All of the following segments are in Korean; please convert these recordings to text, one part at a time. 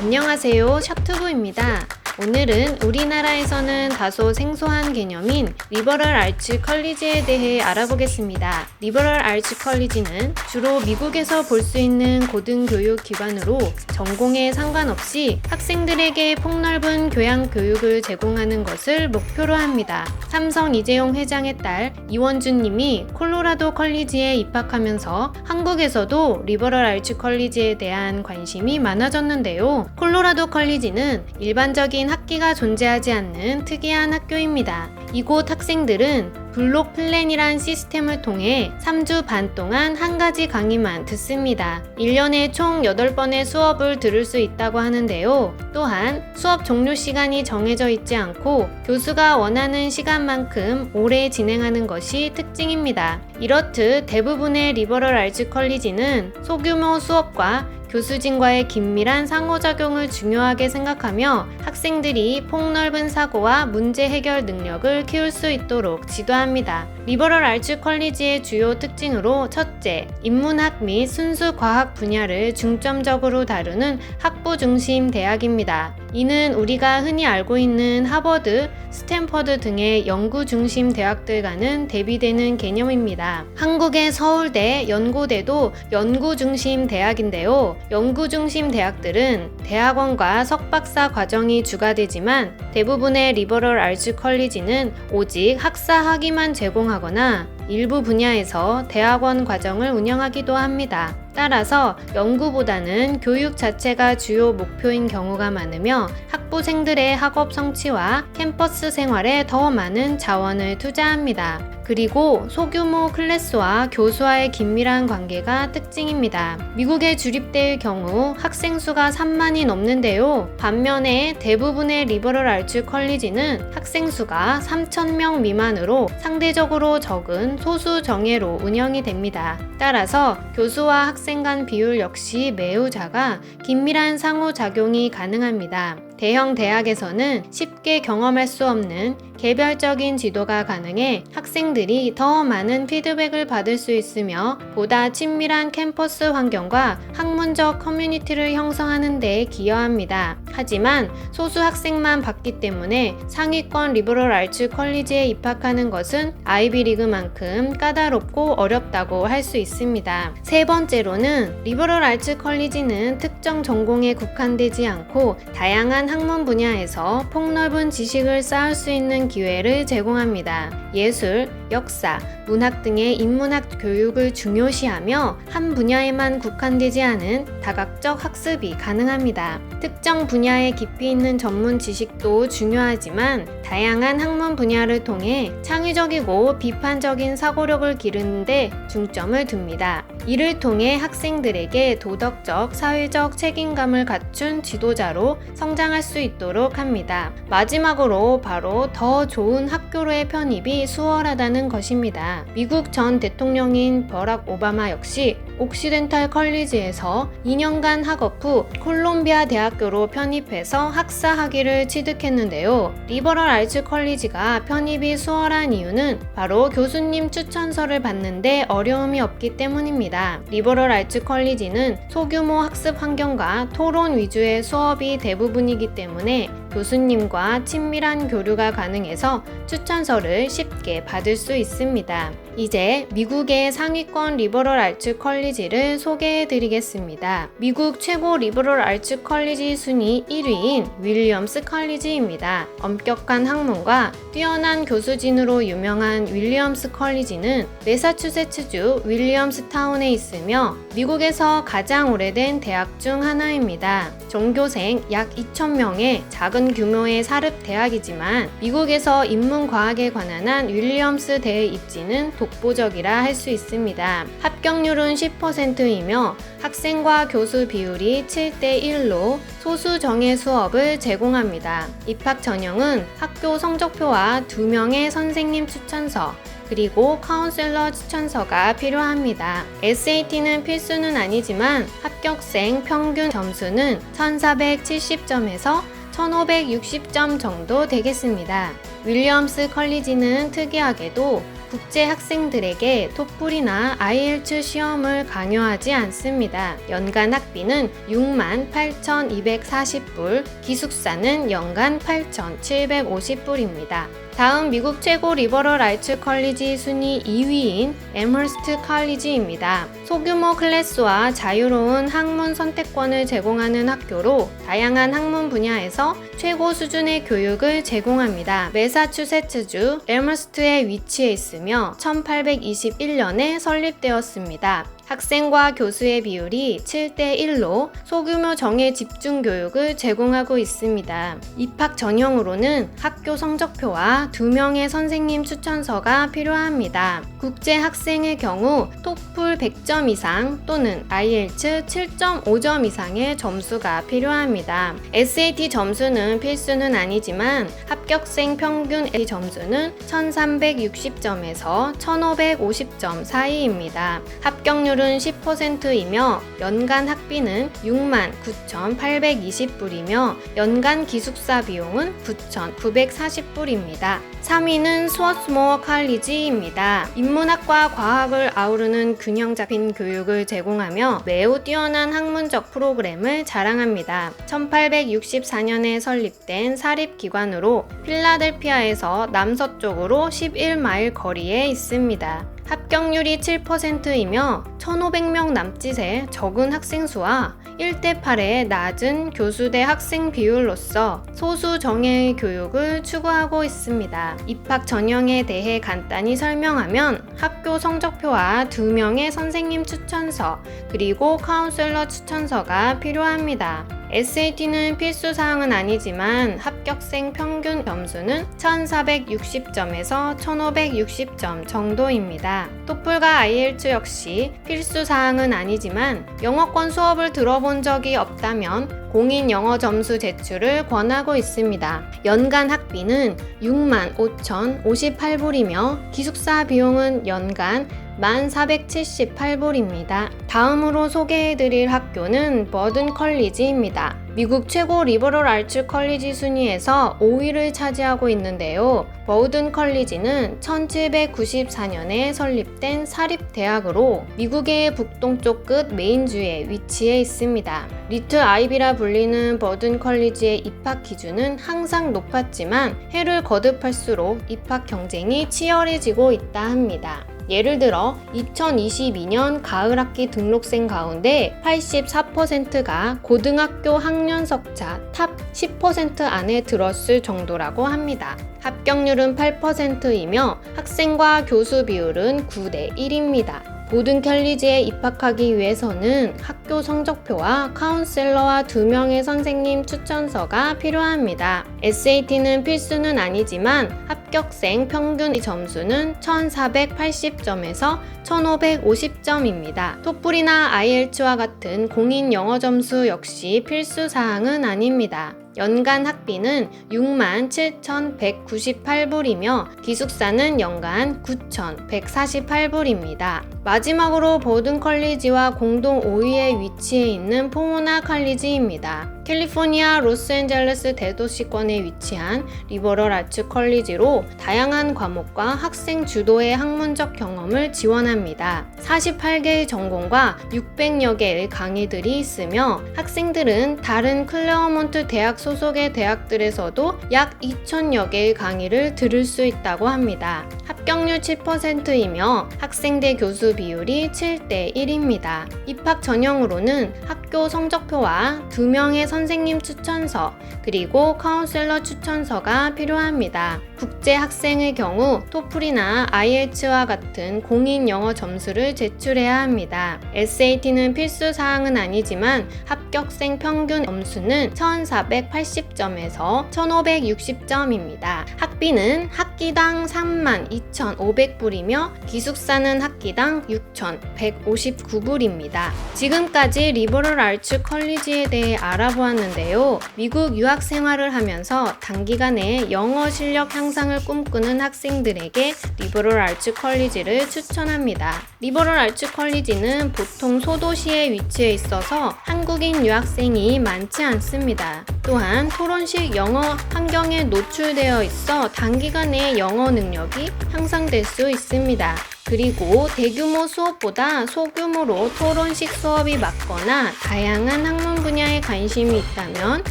안녕하세요. 샤투부입니다. 오늘은 우리나라에서는 다소 생소한 개념인 리버럴 알츠 컬리지에 대해 알아보겠습니다. 리버럴 알츠 컬리지는 주로 미국에서 볼 수 있는 고등교육 기관으로 전공에 상관없이 학생들에게 폭넓은 교양 교육을 제공하는 것을 목표로 합니다. 삼성 이재용 회장의 딸 이원준 님이 콜로라도 컬리지에 입학하면서 한국에서도 리버럴 알츠 컬리지에 대한 관심이 많아졌는데요. 콜로라도 컬리지는 일반적인 학기가 존재하지 않는 특이한 학교입니다. 이곳 학생들은 블록 플랜이란 시스템을 통해 3주 반 동안 한 가지 강의만 듣습니다. 1년에 총 8번의 수업을 들을 수 있다고 하는데요. 또한 수업 종료 시간이 정해져 있지 않고 교수가 원하는 시간만큼 오래 진행하는 것이 특징입니다. 이렇듯 대부분의 리버럴 알츠 컬리지는 소규모 수업과 교수진과의 긴밀한 상호작용을 중요하게 생각하며 학생들이 폭넓은 사고와 문제 해결 능력을 키울 수 있도록 지도합니다. 리버럴 알츠 컬리지의 주요 특징으로 첫째, 인문학 및 순수 과학 분야를 중점적으로 다루는 학부 중심 대학입니다. 이는 우리가 흔히 알고 있는 하버드, 스탠퍼드 등의 연구 중심 대학들과는 대비되는 개념입니다. 한국의 서울대, 연고대도 연구 중심 대학인데요. 연구 중심 대학들은 대학원과 석박사 과정이 주가되지만 대부분의 리버럴 알츠 컬리지는 오직 학사 학위만 제공하 거나 일부 분야에서 대학원 과정을 운영하기도 합니다. 따라서 연구보다는 교육 자체가 주요 목표인 경우가 많으며 학부생들의 학업 성취와 캠퍼스 생활에 더 많은 자원을 투자합니다. 그리고 소규모 클래스와 교수와의 긴밀한 관계가 특징입니다. 미국에 주립될 경우 학생 수가 3만이 넘는데요. 반면에 대부분의 리버럴 알츠 컬리지는 학생 수가 3,000명 미만으로 상대적으로 적은 소수 정예로 운영이 됩니다. 따라서 교수와 학생 간 비율 역시 매우 작아 긴밀한 상호작용이 가능합니다. 대형 대학에서는 쉽게 경험할 수 없는 개별적인 지도가 가능해 학생들이 더 많은 피드백을 받을 수 있으며 보다 친밀한 캠퍼스 환경과 학문적 커뮤니티를 형성하는 데 기여합니다. 하지만 소수 학생만 받기 때문에 상위권 리버럴 알츠 컬리지에 입학하는 것은 아이비리그만큼 까다롭고 어렵다고 할 수 있습니다. 세 번째로는 리버럴 알츠 컬리지는 특정 전공에 국한되지 않고 다양한 학문 분야에서 폭넓은 지식을 쌓을 수 있는 기회를 제공합니다. 예술, 역사, 문학 등의 인문학 교육을 중요시하며 한 분야에만 국한되지 않은 다각적 학습이 가능합니다. 특정 분야에 깊이 있는 전문 지식도 중요하지만 다양한 학문 분야를 통해 창의적이고 비판적인 사고력을 기르는데 중점을 둡니다. 이를 통해 학생들에게 도덕적, 사회적 책임감을 갖춘 지도자로 성장할 수 있도록 합니다. 마지막으로 바로 더 좋은 학교로의 편입이 수월하다는 것입니다. 미국 전 대통령인 버락 오바마 역시 옥시덴탈 컬리지에서 2년간 학업 후 콜롬비아 대학교로 편입해서 학사 학위를 취득했는데요. 리버럴 알츠 컬리지가 편입이 수월한 이유는 바로 교수님 추천서를 받는데 어려움이 없기 때문입니다. 리버럴 알츠 컬리지는 소규모 학습 환경과 토론 위주의 수업이 대부분이기 때문에 교수님과 친밀한 교류가 가능해서 추천서를 쉽게 받을 수 있습니다. 이제 미국의 상위권 리버럴 알츠 컬리지를 소개해 드리겠습니다. 미국 최고 리버럴 알츠 컬리지 순위 1위인 윌리엄스 컬리지입니다. 엄격한 학문과 뛰어난 교수진으로 유명한 윌리엄스 컬리지는 매사추세츠주 윌리엄스 타운에 있으며 미국에서 가장 오래된 대학 중 하나입니다. 전교생 약 2,000명의 작은 규모의 사립 대학이지만 미국에서 인문과학에 관한 한 윌리엄스 대의 입지는 독보적이라 할 수 있습니다. 합격률은 10%이며 학생과 교수 비율이 7대 1로 소수 정예 수업을 제공합니다. 입학 전형은 학교 성적표와 2명의 선생님 추천서, 그리고 카운셀러 추천서가 필요합니다. SAT는 필수는 아니지만 합격생 평균 점수는 1470점에서 1560점 정도 되겠습니다. 윌리엄스 컬리지는 특이하게도 국제 학생들에게 토플이나 IELTS 시험을 강요하지 않습니다. 연간 학비는 68,240불, 기숙사는 연간 8,750불입니다. 다음 미국 최고 리버럴 아이츠 컬리지 순위 2위인 에머스트 컬리지입니다. 소규모 클래스와 자유로운 학문 선택권을 제공하는 학교로 다양한 학문 분야에서 최고 수준의 교육을 제공합니다. 메사추세츠주 에머스트에 위치해 있으며 1821년에 설립되었습니다. 학생과 교수의 비율이 7대 1로 소규모 정예 집중 교육을 제공하고 있습니다. 입학 전형으로는 학교 성적표와 2명의 선생님 추천서가 필요합니다. 국제 학생의 경우 토플 100점 이상 또는 IELTS 7.5점 이상의 점수가 필요합니다. SAT 점수는 필수는 아니지만 합격생 평균 A 점수는 1360점에서 1550점 사이입니다. 합격률 합격률은 10%이며 연간 학비는 69,820불이며 연간 기숙사 비용은 9,940불입니다. 3위는 스워스모어 칼리지입니다. 인문학과 과학을 아우르는 균형 잡힌 교육을 제공하며 매우 뛰어난 학문적 프로그램을 자랑합니다. 1864년에 설립된 사립기관으로 필라델피아에서 남서쪽으로 11마일 거리에 있습니다. 합격률이 7%이며 1,500명 남짓의 적은 학생 수와 1대 8의 낮은 교수대 학생 비율로서 소수 정예의 교육을 추구하고 있습니다. 입학 전형에 대해 간단히 설명하면 학교 성적표와 2명의 선생님 추천서 그리고 카운셀러 추천서가 필요합니다. SAT는 필수 사항은 아니지만 합격생 평균 점수는 1460점에서 1560점 정도입니다. 토플과 IELTS 역시 필수 사항은 아니지만 영어권 수업을 들어본 적이 없다면 공인 영어 점수 제출을 권하고 있습니다. 연간 학비는 6만 5,058불이며 기숙사 비용은 연간 1478불입니다. 다음으로 소개해드릴 학교는 버든 컬리지입니다. 미국 최고 리버럴 아츠 컬리지 순위에서 5위를 차지하고 있는데요. 버든 컬리지는 1794년에 설립된 사립대학으로 미국의 북동쪽 끝 메인주에 위치해 있습니다. 리틀 아이비라 불리는 버든 컬리지의 입학 기준은 항상 높았지만 해를 거듭할수록 입학 경쟁이 치열해지고 있다 합니다. 예를 들어 2022년 가을 학기 등록생 가운데 84%가 고등학교 학년 석차 탑 10% 안에 들었을 정도라고 합니다. 합격률은 8%이며 학생과 교수 비율은 9대 1입니다. 모든 캘리지에 입학하기 위해서는 학교 성적표와 카운셀러와 두 명의 선생님 추천서가 필요합니다. SAT는 필수는 아니지만 합격생 평균 점수는 1480점에서 1550점입니다. 토플이나 IELTS와 같은 공인 영어 점수 역시 필수 사항은 아닙니다. 연간 학비는 67,198불이며 기숙사는 연간 9,148불입니다. 마지막으로 보든 컬리지와 공동 5위에 위치해 있는 포모나 컬리지입니다. 캘리포니아 로스앤젤레스 대도시권에 위치한 리버럴 아츠 컬리지로 다양한 과목과 학생 주도의 학문적 경험을 지원합니다. 48개의 전공과 600여 개의 강의들이 있으며 학생들은 다른 클레어몬트 대학 소속의 대학들에서도 약 2천여 개의 강의를 들을 수 있다고 합니다. 합격률 7%이며 학생대 교수 비율이 7대 1입니다. 입학 전형으로는 학교 성적표와 2명의 선 생님 추천서, 그리고 카운셀러 추천서가 필요합니다. 국제 학생의 경우 토플이나 IELTS와 같은 공인 영어 점수를 제출해야 합니다. SAT는 필수 사항은 아니지만 합격생 평균 점수는 1480점에서 1560점입니다. 학비는 학기당 32,500불이며 기숙사는 학기당 6,159불입니다. 지금까지 리버럴 알츠 컬리지에 대해 알아보았 는데요. 미국 유학 생활을 하면서 단기간에 영어 실력 향상을 꿈꾸는 학생들에게 리버럴 알츠 컬리지를 추천합니다. 리버럴 아츠 컬리지는 보통 소도시에 위치해 있어서 한국인 유학생이 많지 않습니다. 또한 토론식 영어 환경에 노출되어 있어 단기간에 영어 능력이 향상될 수 있습니다. 그리고 대규모 수업보다 소규모로 토론식 수업이 맞거나 다양한 학문 분야에 관심이 있다면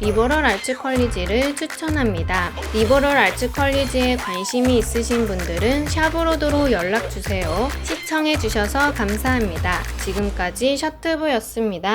리버럴 아츠 컬리지를 추천합니다. 리버럴 아츠 컬리지에 관심이 있으신 분들은 샤브로드로 연락 주세요. 시청해 주셔서 감사합니다. 지금까지 셔트부였습니다.